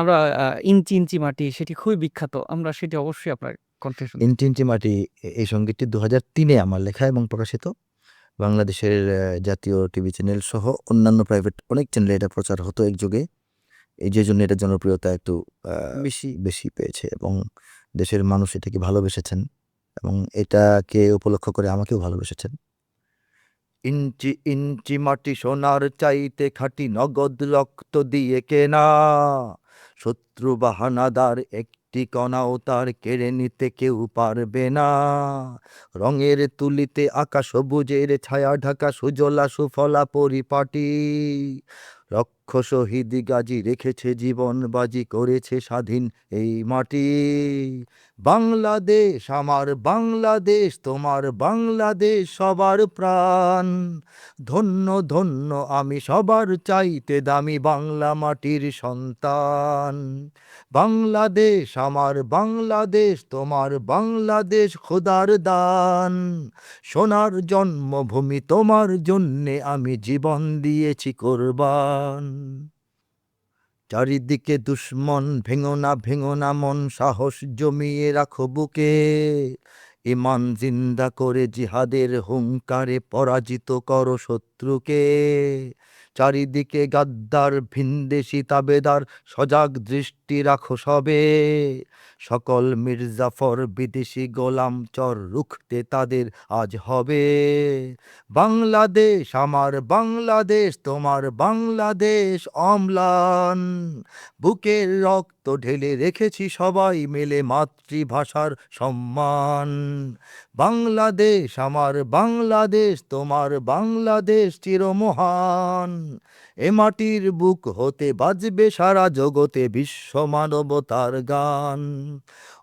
আমরা ইঞ্চি, ইঞ্চি মাটি সেটি খুবই বিখ্যাত। আমরা সেটি অবশ্যই আপনার কণ্ঠে শুনতে ইঞ্চি ইঞ্চি মাটি এই সঙ্গীতটি দু হাজার তিনে আমার লেখা এবং প্রকাশিত। বাংলাদেশের জাতীয় টিভি চ্যানেল সহ অন্যান্য প্রাইভেট অনেক চ্যানেলে এটা প্রচার হতো এক যুগে। এই যে জন্য এটা জনপ্রিয়তা একটু বেশি বেশি পেয়েছে এবং দেশের মানুষ এটাকে ভালোবেসেছেন এবং এটাকে উপলক্ষ করে আমাকেও ভালোবেসেছেন। ইঞ্চি ইঞ্চি মাটি সোনার চাইতে খাঁটি নগদ রক্ত দিয়ে কেনা। শত্রু বাহানাদার একটি কণাও তার কেড়ে নিতে কেউ পারবে না। রঙের তুলিতে আকাশ সবুজের ছায়া ঢাকা সুজলা সুফলা পরিপাটি। রক্ষ শহীদ গাজি রেখেছে জীবন বাজি করেছে স্বাধীন এই মাটি। বাংলাদেশ, আমার বাংলাদেশ, তোমার বাংলাদেশ সবার প্রাণ। ধন্য ধন্য, আমি সবার চাইতে দামি বাংলা মাটির সন্তান। বাংলাদেশ, আমার বাংলাদেশ, তোমার বাংলাদেশ খোদার দান। সোনার জন্মভূমি তোমার জন্যে আমি জীবন দিয়েছি কোরবান। চারিদিকে দুশ্মন, ভেঙো না না, মন সাহস জমিয়ে রাখো বুকে। ইমান জিন্দা করে জিহাদের হুঙ্কারে পরাজিত করো শত্রুকে। চারিদিকে গাদ্দার, ভিনদেশি তাবেদার, সজাগ দৃষ্টি রাখো সবে। সকল মির্জাফর বিদেশি গোলাম চর রুখতে তাদের আজ হবে। বাংলাদেশ, আমার বাংলাদেশ, তোমার বাংলাদেশ অম্লান। বুকের রক্ত ঢেলে রেখেছি সবাই মিলে মাতৃভাষার সম্মান। বাংলাদেশ, আমার বাংলাদেশ, তোমার বাংলাদেশ চিরমহান। এ মাটির বুক হতে বাজবে সারা জগতে বিশ্ব মানবতার গান।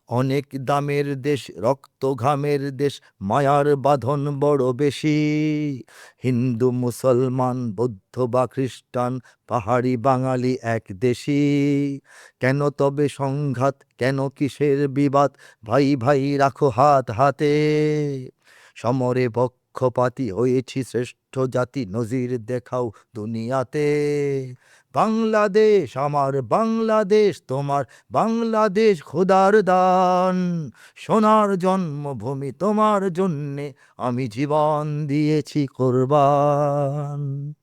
অনেক দামের দেশ, রক্ত ঘামের দেশ, মায়ার বাঁধন বড় বেশি। হিন্দু, মুসলমান, বৌদ্ধ বা খ্রিস্টান, পাহাড়ি বাঙালি এক দেশি। কেন তবে সংঘাত, কেন কিসের বিবাদ? ভাই ভাই রাখো হাত হাতে। সমরে পক্ষপাতি হয়েছি শ্রেষ্ঠ জাতি নজির দেখাও দুনিয়াতে। বাংলাদেশ, আমার বাংলাদেশ, তোমার বাংলাদেশ খোদার দান। সোনার জন্মভূমি তোমার জন্যে আমি জীবন দিয়েছি কোরবান।